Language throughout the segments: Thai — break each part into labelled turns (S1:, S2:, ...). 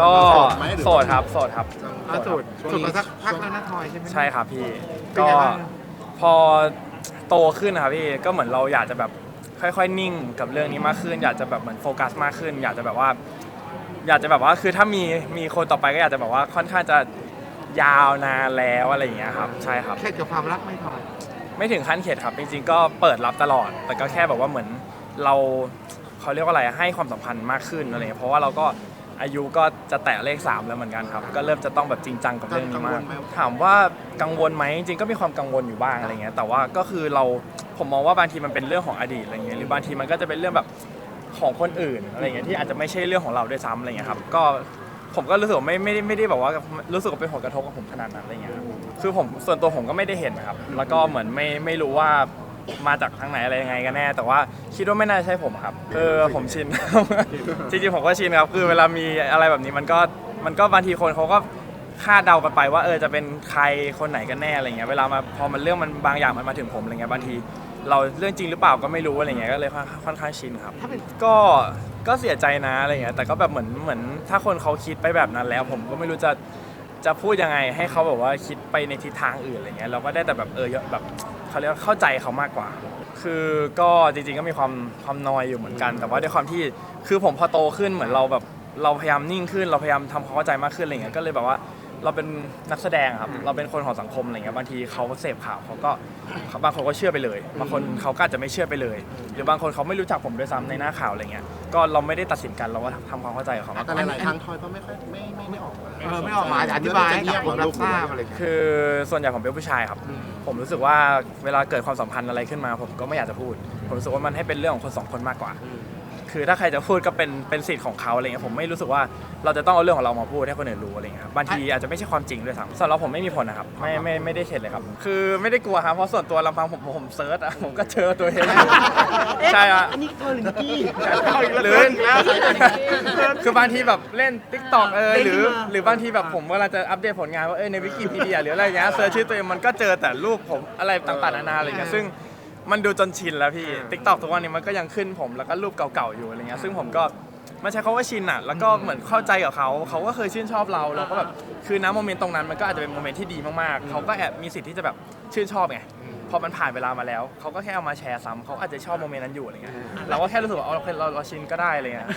S1: ก็
S2: โสดไหมหรือ
S1: โสดครับโสดครับ
S3: ล่าสุด
S2: ช่วง
S3: สุด
S2: นี้
S3: มาสักพักแล้วนะทอยใช่ไหม
S1: ใช่ครับพี่
S3: เป็น
S1: ก็
S3: ไงบ้าง
S1: พอ โตขึ้นนะครับพี่ก็เหมือนเราอยากจะแบบค่อยๆ นิ่งกับเรื่องนี้มากขึ้น อยากจะแบบเหมือนโฟกัสมากขึ้น อยากจะแบบว่า อยากจะแบบว่าคือถ้ามีมีคนต่อไปก็อยากจะแบบว่าค่อนข้างจะยาวนานแล้วอะไรอย่างเงี้ยครับใช่ครับ
S3: แค่กับความรักไม่ทอย
S1: ไม่ถึงขั้นเข็ดครับจริงๆก็เปิดรับตลอด แต่ก็แค่แบบว่าเหมือนเราเขาเรียกว่าอะไรให้ความสำคัญมากขึ้นอะไรเงี้ยเพราะว่าเราก็ อายุก็จะแตะเลข 3 แล้วเหมือนกันครับ ก็เริ่มจะต้องแบบจริงจังกับเรื่องนี้มาก ถามว่ากังวลไหมจริงๆก็มีความกังวลอยู่บ้างอะไรเงี้ยแต่ว่าก็คือเราผมมองว่าบางทีมันเป็นเรื่องของอดีตอะไรเงี้ยหรือบางทีมันก็จะเป็นเรื่องแบบของคนอื่นอะไรเงี้ยที่อาจจะไม่ใช่เรื่องของเราด้วยซ้ำอะไรเงี้ยครับก็ผมก็รู้สึกว่าไม่ไม่ได้ไม่ได้แบบว่ารู้สึกว่าเป็นผลกระทบกับผมขนาดนั้นอะไรเงี้ยครับคือผมส่วนตัวผมก็ไม่ได้เห็นนะครับ แล้วก็เหมือนไม่ไม่รู้ว่า มาจากทางไหนอะไรยังไงกันแน่ แต่ว่าคิดว่าไม่น่าใช่ผมครับคือผมชิน จริงๆผมก็ชินครับ คือเวลามีอะไรแบบนี้มันก็มันก็บางทีคนเขาก็คาดเดากันไปว่าเออจะเป็นใครคนไหนกันแน่อะไรเงี้ยเวลามาพอมันเรื่องมันบางอย่างมันมาถึงผมอะไรเงี้ยบางที เราเรื่องจริงหรือเปล่าก็ไม่รู้อะไรเงี้ยก็เลยค่อนค่อนข้างชินครับ
S3: ถ้าเป็น
S1: ก็ก็เสียใจนะอะไรเงี้ยแต่ก็แบบเหมือนเหมือนถ้าคนเขาคิดไปแบบนั้นแล้ว ผมก็ไม่รู้จะ จะพูดยังไงให้เขาแบบว่าคิดไปในทิศทางอื่นอะไรเงี้ยเราก็ได้แต่แบบเออแบบเขาเรียกว่าเข้าใจเขามากกว่า คือก็จริงๆก็มีความความนอยอยู่เหมือนกัน แต่ว่าด้วยความที่คือผมพอโตขึ้นเหมือนเราแบบเราพยายามนิ่งขึ้น เราพยายามทำความเข้าใจมากขึ้นอะไรเงี้ยก็เลยแบบว่าเราเป็นนักแสดงครับ เราเป็นคนของสังคมอะไรเงี้ยบางทีเขาเสพข่าวเขาก็บางคนก็เชื่อไปเลย บางคนเขาก็อาจจะไม่เชื่อไปเลย หรือบางคนเขาไม่รู้จักผมด้วยซ้ำในหน้าข่าวอะไรเงี้ยก็เราไม่ได้ตัดสินกันเราก็ทำความเข้าใจกับเขามากก
S2: แต่หลายๆครั้งทอยก็ไม่ค่อยไม่ไม่ไม่ออก
S3: เออไม่ออกมาอธิบายให้กับคนรับทราบอะไรอย่างเงี้ย
S1: คือส่วนใหญ่ผมเป็นผู้ชายครับผมรู้สึกว่าเวลาเกิดความสัมพันธ์อะไรขึ้นมา ผมก็ไม่อยากจะพูด ผมรู้สึกว่ามันให้เป็นเรื่องของคนสองคนมากกว่า คือถ้าใครจะพูดก็เป็นเป็นสิทธิ์ของเขาอะไรเงี้ยผมไม่รู้สึกว่าเราจะต้องเอาเรื่องของเรามาพูดให้คนอื่นรู้อะไรเงี้ยครับบางทีอาจจะไม่ใช่ความจริงด้วยซ้ำสำหรับผมไม่มีผลนะครับไม่ไม่ไม่ได้เข็ดเลยครับ คือไม่ได้กลัวครับเพราะส่วนตัวลำพังผมผมเซิร์ชอะผมก็เจอตัวเองอยู่ใช่อะ
S4: อันนี้เธอหรือนิกกี้
S1: หรือคือบางทีแบบเล่น t ิ k t o k เออหรือ
S4: เล่นขึ้นมา
S1: หรือบางทีแบบผมเวลาจะอัปเดตผลงานว่าเออในวิกิพีเดียหรืออะไรอย่างเงี้ยเซิร์ชชื่อตัวเองมันก็เจอแต่รูปผมอะไรต่างๆนานาอะไรเงี้ยซึ่ง มันดูจนชินแล้วพี่ t ิ k t o k ทุกวันนี้มันก็ยังขึ้นผมแล้วก็รูปเก่าๆอยู่อะไรเงี้ยซึ่งผมก็มันใช้คำว่าชินอะแล้วก็เหมือนเข้าใจกับเขาเขาก็เคยชื่นชอบเราเราก็แบบคือณโมเมนต์ตรงนั้นมันก็อาจจะเป็นโมเมนต์ที่ดีมากๆเขาก็แอบมีสิทธิ์ที่จะแบบชื่นชอบไงพอมันผ่านเวลามาแล้วเขาก็แค่เอามาแชร์ซ้ำเขาอาจจะชอบโมเมนต์นั้นอยู่อะไรเงี้ยเราก็แค่รู้สึกว่าเอาเราเราเราชินก็ได้อะไรเงี้ย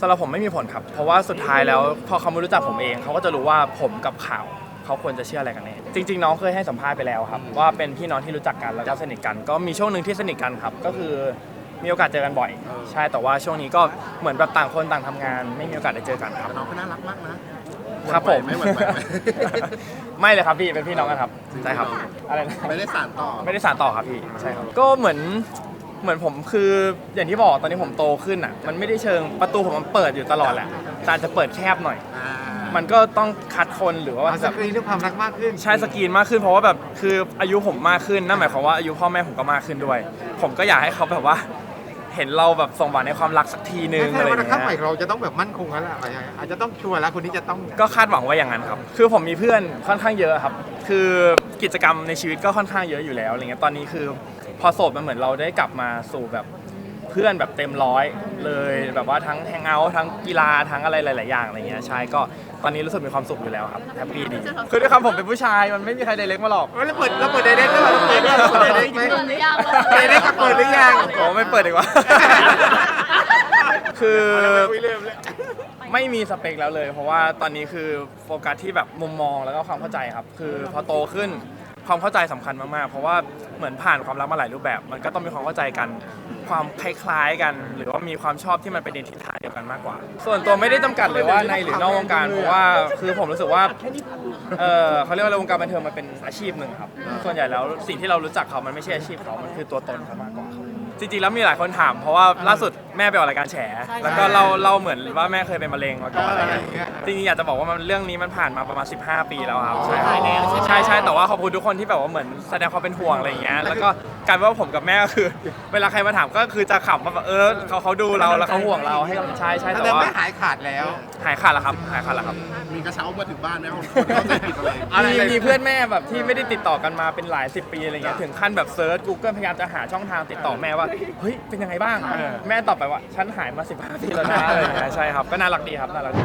S1: สำหรับผมไม่มีผลครับ เพราะว่าสุดท้ายแล้วพอเขาไม่รู้จักผมเอง เขาก็จะรู้ว่าผมกับข่าว เขาควรจะเชื่ออะไรกันแน่จริง ๆ น้องเคยให้สัมภาษณ์ไปแล้วครับ ว่าเป็นพี่น้องที่รู้จักกันแล้วก็สนิทกัน ก็มีช่วงหนึ่งที่สนิทกันครับ ก็คือมีโอกาสเจอกันบ่อย ใช่แต่ว่าช่วงนี้ก็เหมือนแบบต่างคนต่างทำงาน ไม่มีโอกาสได้เจอกันครับ
S2: แต่น้องก็น่ารักมากนะ
S1: ครับผม
S2: ไม่เหมือนไปไหม
S1: ไม่เลยครับพี่เป็นพี่น้องกันครับใช่ครับอะไรนะ
S2: ไม่ได้สานต่อ
S1: ไม่ได้สานต่อครับพี่ใช่ครับก็เหมือนเหมือนผมคืออย่างที่บอกตอนนี้ผมโตขึ้นอะ มันไม่ได้เชิงประตูผมมันเปิดอยู่ตลอดแหละแต่อาจจะเปิดแคบหน่อย
S2: อ่า
S1: มันก็ต้องคัดคนหรือว่า
S3: เอาส
S1: แบบ
S3: กรีนด้วยความรักมากขึ้น
S1: ใช้สกรีนมากขึ้น เพราะว่าแบบคืออายุผมมากขึ้นนั่นหมายความว่าอายุพ่อแม่ผมก็มากขึ้นด้วย ผมก็อยากให้เขาแบบว่า เห็นเราแบบส่งหวานในความรักสักทีนึง
S3: ไม่
S1: อะ
S3: ใช่
S1: ไรอ
S3: ว่า
S1: ย่าง
S3: ถ้าใหม่
S1: เงี้ย
S3: เราจะต้องแบบมั่นคงแล้วล่ะอาจจะต้องชัวร์แล้วคนนี้จะต้อง
S1: ก็คาดหวังว่าอย่างนั้นครับ คือผมมีเพื่อนค่อนข้างเยอะครับ คือกิจกรรมในชีวิตก็ค่อนข้างเยอะอยู่แล้วอะไรเงี้ยตอนนี้คือ พอโสดมันเหมือนเราได้กลับมาสู่แบบ เพื่อนแบบเต็มร้อยเลยแบบว่าทั้งแฮงเอาท์ทั้งกีฬาทั้งอะไรหลาย ๆ อย่างอะไรเงี้ยใช่ก็ตอนนี้รู้สึกมีความสุขอยู่แล้วครับแฮปปี้ดีคือด้วยความผมเป็นผู้ชายมันไม่มีใครไดเรกมาหรอก
S3: เออแล้วเปิดแล้วเปิดไดเรกด้วยเหรอเปิดด้วยเหรอเปิดไดเรกไหม
S5: เปิดหรือยัง
S3: ไดเรกกับเปิดหรือยัง
S1: โอ้ไม่เปิดดีกว่า คือ
S3: คุยเริ่มเลย
S1: ไม่มีสเปคแล้วเลย เพราะว่าตอนนี้คือโฟกัสที่แบบมุมมองแล้วก็ความเข้าใจครับ คือพอโตขึ้น ความเข้าใจสำคัญมากๆ เพราะว่าเหมือนผ่านความรักมาหลายรูปแบบ มันก็ต้องมีความเข้าใจกัน ความคล้ายๆกัน หรือว่ามีความชอบที่มันเป็นในทิศทางเดียวกันมากกว่า ส่วนตัวไม่ได้จำกัดเลยว่าในหรือนอกวงการเพราะว่าคือผมรู้สึกว่า เออเขาเรียกว่าอะไรวงการบันเทิงมันเป็นอาชีพหนึ่งครับ ส่วนใหญ่แล้วสิ่งที่เรารู้จักเขามันไม่ใช่อาชีพเขา มันคือตัวตนเขามากกว่า จริงๆแล้วมีหลายคนถาม เพราะว่าล่าสุดแม่ไปออกรายการแฉ แล้วก็เราเราเหมือนว่าแม่เคยเป็นมะเร็งมาก่อนอะไรเงี้ยจริงๆอยากจะบอกว่ามันเรื่องนี้มันผ่านมาประมาณ 15 ปีแล้วครับใช่
S4: ถ่ายแล้วใช่ไหม
S1: ใช่ใช่แต่ว่าขอบคุณทุกคนที่แบบว่าเหมือนแสดงความเป็นห่วงอะไรอย่างเงี้ยแล้วก็ กลายเป็นว่าผมกับแม่ก็คือ เวลาใครมาถามก็คือจะขำว่าแบบเออเขาเขาดูเราแล้วเขาห่วงเราให้กำลังใจใช่
S3: แส
S1: แต่
S3: ดง
S1: ว่า
S3: ไม่หายขาดแล้ว
S1: หายขาดแล้วครับหายขาดแล้วครับ
S2: มีกระเช้ามาถึงบ้านไหมคนเข้าใจผิดอะไร
S3: อะไร
S1: มี
S3: อะไร
S1: มีเพื่อนแม่แบบที่ไม่ได้ติดต่อกันมาเป็นหลายสิบปีอะไรเงี้ยถึงขั้นแบบเซิร์ช Google พยายามจะหาช่องทางติดต่อแม่ว่า เฮ้ย เป็นยังไงบ้าง แม่ตอบไปว่า ฉันหายมา 15 ปีแล้วนะอะไรอย่างเงี้ยใช่ครับ ก็น่ารักดีครับน่ารักดี